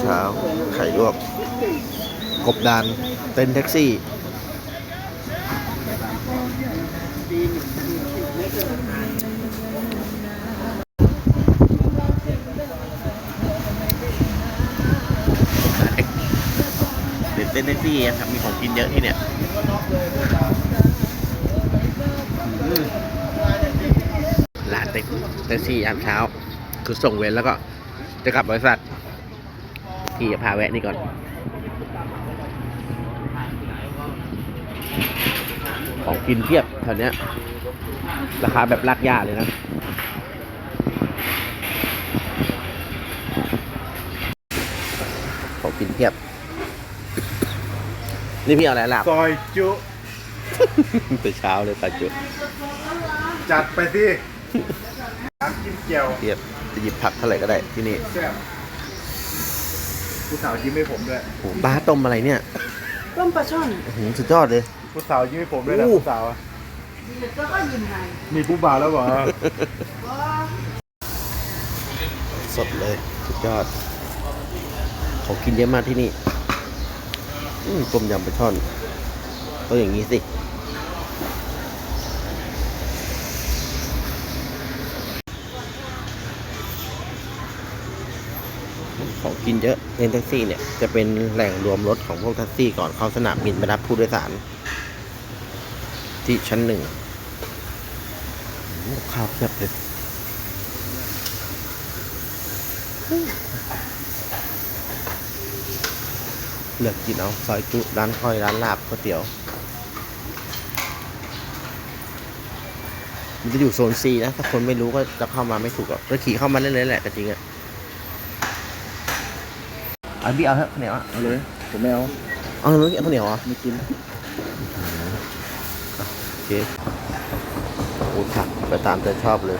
เช้าไข่ลวก กบดาน เต้นแท็กซี่เต้นเต้นแท็กซี่ครับ มีของกินเยอะที่เนี่ยร้านเต็กแท็กซี่ยามเช้า คือส่งเว้นแล้วก็ จะกลับบริษัทที่จะพาแวะนี่ก่อน ของกินเพียบแถวเนี้ย ราคาแบบลักย่าเลยนะของกินเพียบ นี่พี่เอาอะไรลาบซอยจุ แต่เช้าเลยปลาจุ จัดไปสิน้ำจิ้มเจียวเพียบ จะหยิบผักเท่าไหร่ก็ได้ที่นี่แซ่บผู้สาวยิ้มให้ผมด้วยโอ้โหปลาต้มอะไรเนี่ยต้มปลาช่อนอื้อหือสุดยอดเลย ผู้สาวยิ้มให้ผมด้วยนะอู้ ผู้สาวอะแล้วก็ยิ้มให้มีผู้บ่าวแล้วเหรอสดเลย สุดยอดของกินเยอะมากที่นี่อืมต้มยำปลาช่อนต้องอย่างนี้สิ ของกินเยอะเอ็นแท็กซี่เนี่ยจะเป็นแหล่งรวมรถของพวกแท็กซี่ก่อนเข้าสนามบินไปรับผู้โดยสาร ที่ชั้นหนึ่งข้าวเพียบเลยเลือกกินเอาซอยจุร้านคอยร้านลาบก๋วยเตี๋ยว มันจะอยู่โซนซีนะ ถ้าคนไม่รู้ก็จะเข้ามาไม่ถูกหรอกก็ขี่เข้ามาเล่นๆแหละแต่จริงอะ พี่เอาเถอะข้าวเหนียวอะเอาเลย ผมไม่เอาเอาเลยเอาข้าวเหนียวเหรอไม่กินโอเคโอ้ผักไปตามใจชอบเลย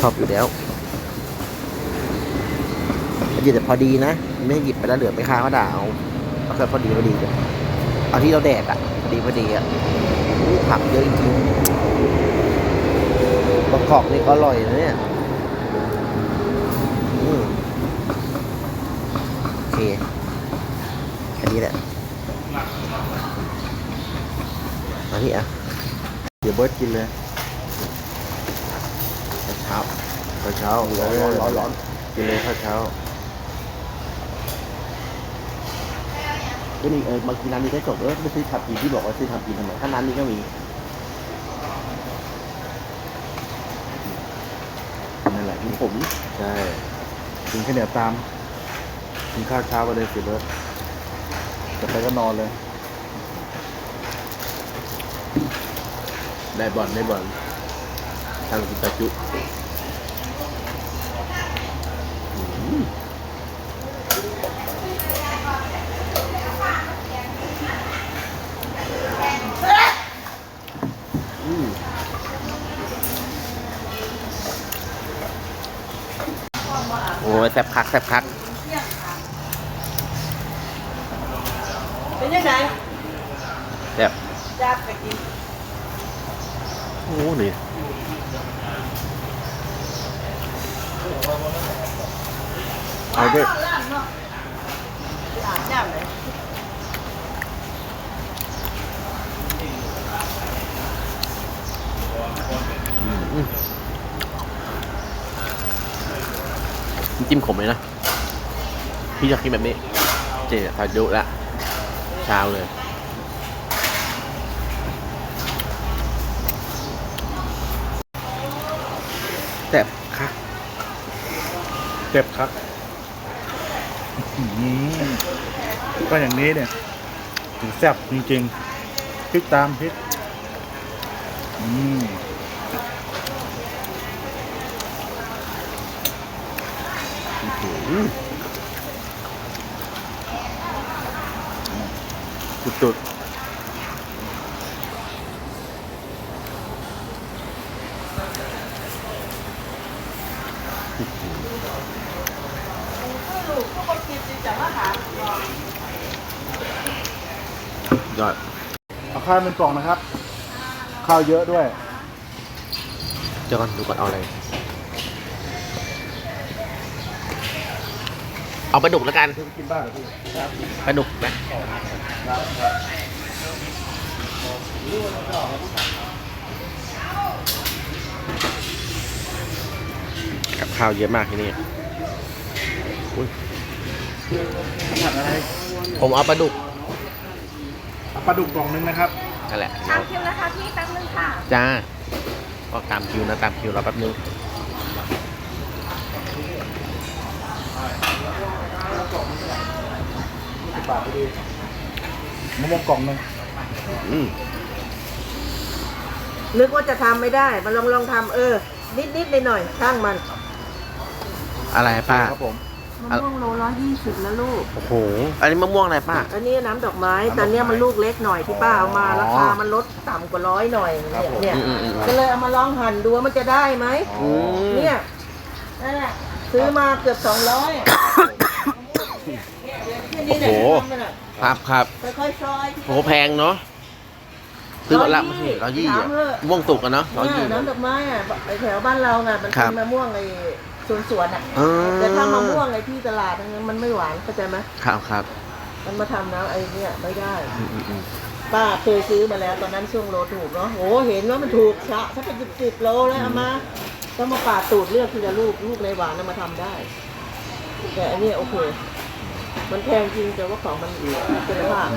ชอบอยู่แล้วหยิบแต่พอดีนะ ไม่ให้หยิบไปแล้วเหลือไปค้าก็ด่าเอาเอาแค่พอดีพอดีเลยเอาที่เราแดกอะพอดีพอดีอะอู้ผักเยอะจริงๆประกอบนี่ก็อร่อยนะเนี่ยอืมโอเคแค่นี้แหละมานี่อะ เดี๋ยวเบิร์ดกินเลยเช้าข้าวเช้าร้อนร้อนร้อนร้อนกินเลยข้าวเช้าก็นี่เออบางทีร้านนี้ก็จบเออไม่ซื้อทับกินที่บอกว่าซื้อทับกินทำไมถ้าร้านนี้ก็มีนั่นแหละมีผม ใช่กินข้าวเหนียวตาม กินข้าวเช้าไปเลยสิเบิร์ดจะไปก็นอนเลย ได้บอลได้บอลทางกิตาจุโอ้ยแซ่บคักแซ่บคัก เป็นยังไงแซ่บจับไปกินโอ้นี่เอาด้วยล้างเนาะไปอาบน้ำเลยจิ้มขมเลยนะ พี่จะกินแบบนี้ เจ๊พายุละ เช้าเลยแต่ค่ะเจ็บครับอื้อหือก็อย่างนี้เนี่ย ถึงแซ่บจริงๆพริกตามพริกอืมจุดๆลูกก็บอกกิ จะมาหายอดเอาข้าวเป็นกล่องนะครับ ข้าวเยอะด้วย เดี๋ยวก่อนดูก่อนเอาอะไร เอาปลาดุกแล้วกันกินบ้างเหรอพี่ปลาดุกนะกับข้าวเยอะมากที่นี่อุ๊ยผัดอะไรผมเอาปลาดุกเอาปลาดุกกล่องนึงนะครับนั่นแหละตามคิวนะคะพี่แป๊บนึงค่ะ จ้า ก็ตามคิวนะตามคิวเราแป๊บนึง สิบบาทพอดีมะม่วงกล่องนึงอืมนึกว่าจะทำไม่ได้ มาลองลองทำเออ นิดนิดหน่อยหน่อยๆช่างมันอะไรป้า ครับผม มะม่วงโลร้อยยี่สิบนะลูก โอ้โห อันนี้มะม่วงอะไรป้า อันนี้น้ำดอกไม้แต่เนี้ยมันลูกเล็กหน่อยที่ป้าเอามาอ๋อราคามันลดต่ำกว่าร้อยหน่อยครับผม เนี่ยอืมอืมอืม ก็เลยเอามาลองหั่นดูว่ามันจะได้ไหม อืม เนี่ยนั่นแหละซื้อมาเกือบสองร้อย โอ้โหครับครับค่อยๆซอยโหแพงเนาะซื้อมาละไม่ใช่ร้อยยี่ถาอะมเถอะม่วงสุกอะเนาะร้อยเนี่ยี่ยน้ำดอกไม้อะไอแถวบ้านเราไงมันครัเป็บนมะม่วงไอสวนสวนๆอะอ่แต่ถ้ามะม่วงไอที่ตลาดนั้นมันไม่หวานเข้าใจไหมครับครับมันมาทำน้ำไอเนี่ยไม่ได้อืมอืมอืมป้าเคยซื้อมาแล้วตอนนั้นช่วงโลถูกเนาะโอ้เห็นว่ามันถูกชะถ้าเป็นสิบสิบโลเลยเอามาต้องมาปาดตูดเลือกทีละลูกลูกในหวานเอามาทำได้ แต่อันเนี้ยโอเค มันแพงจริงแต่ว่าของมันคุณภาพ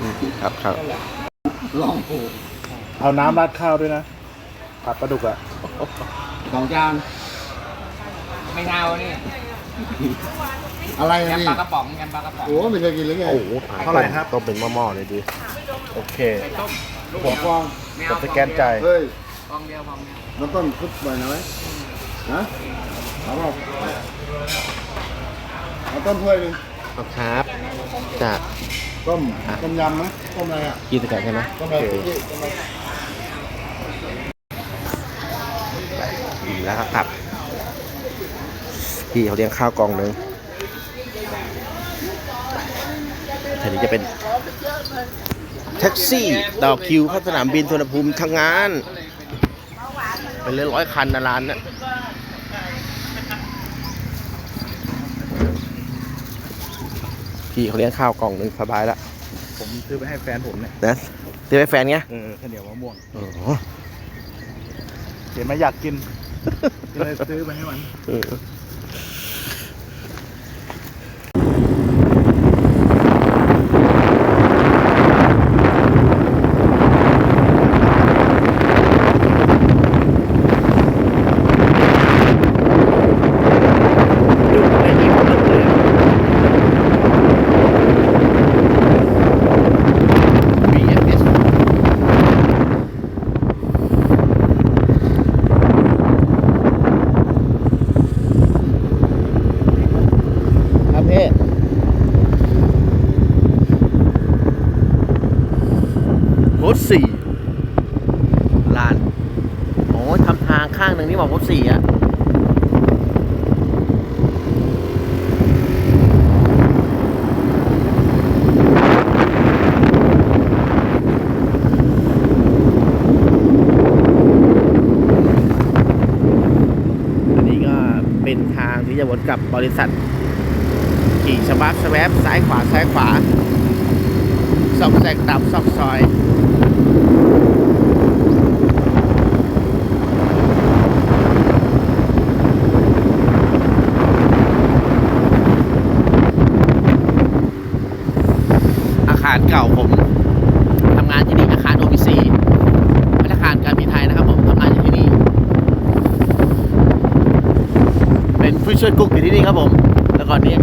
อืมครับครับนั่นแหละเอาน้ำราดข้าวด้วยนะผัดปลาดุกอะสองจานไม่เอานี่อะไรยำนี่ปลากระป๋องยำปลากระป๋องโอ้ไม่เคยกินหรือไงโอ้โหเท่าไหร่ครับต้องเป็นหม้อๆเลยดิโอเคหัวฟองไม่ผเอามสแกนจ่ายเฮ้ยฟองเดียวฟองเดียวน้ำต้นคุดบ่อยนะไหมฮะเอาเปล่าเอาต้นถ้วยหนึง ครับจากต้มอะต้มยำไหมต้มอะไรอะกินสกัดใช่ไหมต้มโออะไรเคต้มอะไรอิ่มแล้วครับพี่เขาเลี้ยงข้าวกล่องหนึงทีนี้จะเป็นแท็กซี่ต่อคิวเข้าสนามบินสุวรรณภูมิทางงาน เป็นเรื่องร้อยคันนะร้านเนี่ย พี่เขาเลี้ยงข้าวกล่องหนึ่งสบายแล้วผมซื้อไปให้แฟนผมเนี่ยนะซื้อให้แฟนเงี้ยเออข้าวเหนียวมะม่วงโอ้โหเห็นไหมอยากกินก็เลยซื้อไปให้มันเออดูไม่อิ่มเลยอะ BFS ครับพี่โพ สี่ลานโอ้ยทำทางข้างหนึ่งนี่บอกพสต์สี่อะอันนี้ก็เป็นทางที่จะวนกลับบริษัท ขี่ชบักสแวบซ้ายขวาซ้ายขวาซอกแซกตับซอกซอย อาคารเก่าผมทำงานที่นี่อาคาร OBC พัฒนาคารการบินไทยนะครับผมทำงานอยู่ที่นี่ เป็นผู้ช่วยกุ๊กอยู่ที่นี่ครับผม แล้วก่อนนี้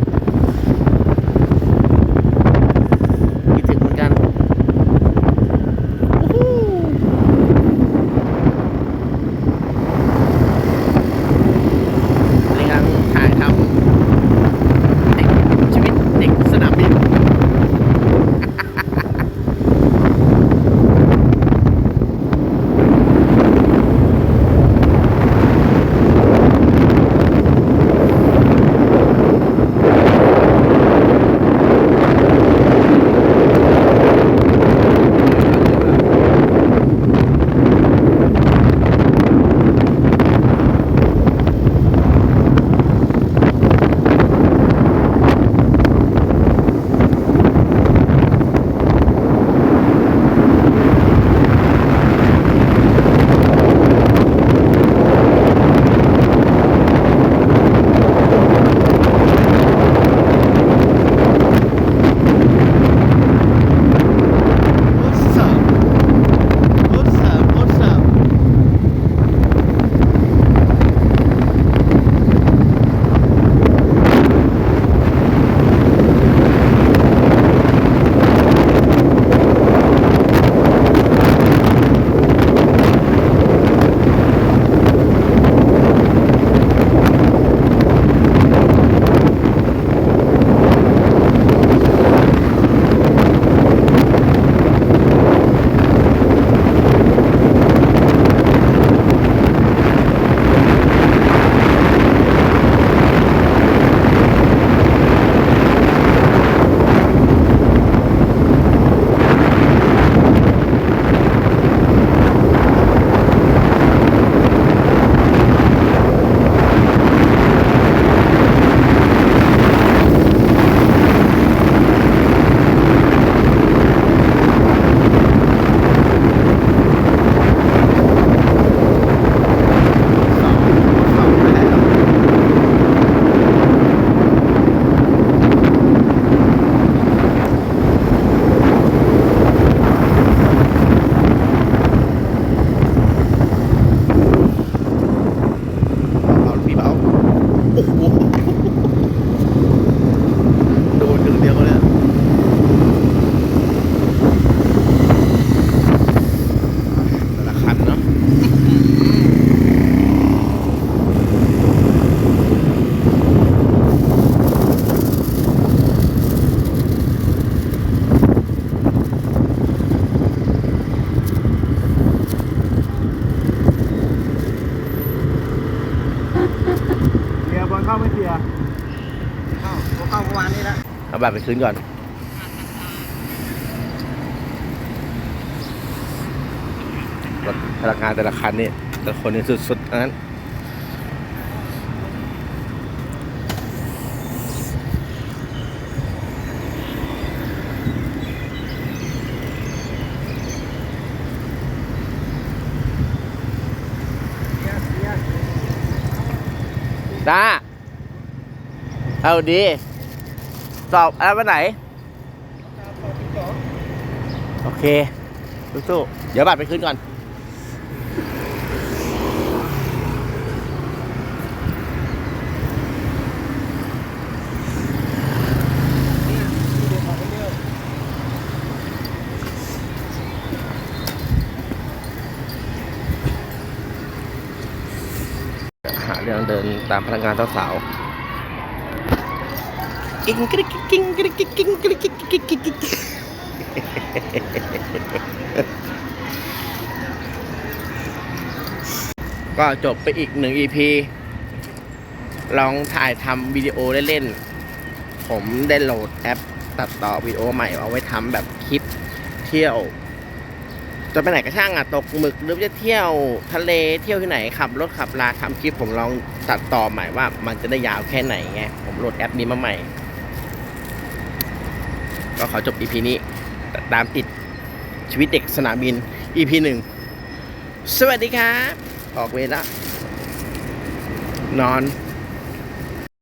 เข้าเข้าเมื่อวานนี้แล้วเอาบัตรไปคืนก่อนรถพนักงานแต่ละคันนี่แต่ละคนนี่สุดๆทั้งนั้นด้า เอาดีสอบอะไรวันไหน โอเคสู้ๆเดี๋ยวบัตรไปคืนก่อนหาเรื่องเดินตามพนักงานสาวๆ กิ้งกริ๊กกิ้งกริ๊กกิ้งกริ๊กกิ้งกริ๊กกิ้งก็จบไปอีกหนึ่ง EP ลองถ่ายทำวิดีโอเล่นๆ ผมได้โหลดแอปตัดต่อวิดีโอใหม่เอาไว้ทำแบบคลิปเที่ยว จะไปไหนก็ช่างอะตกหมึกหรือจะเที่ยวทะเลเที่ยวที่ไหนขับรถขับลาทำคลิปผมลองตัดต่อใหม่ว่ามันจะได้ยาวแค่ไหนไงผมโหลดแอปนี้มาใหม่ ก็ขอจบ EP นี้ตามติดชีวิตเด็กสนามบิน EP หนึ่งสวัสดีครับ ออกเวรละนอน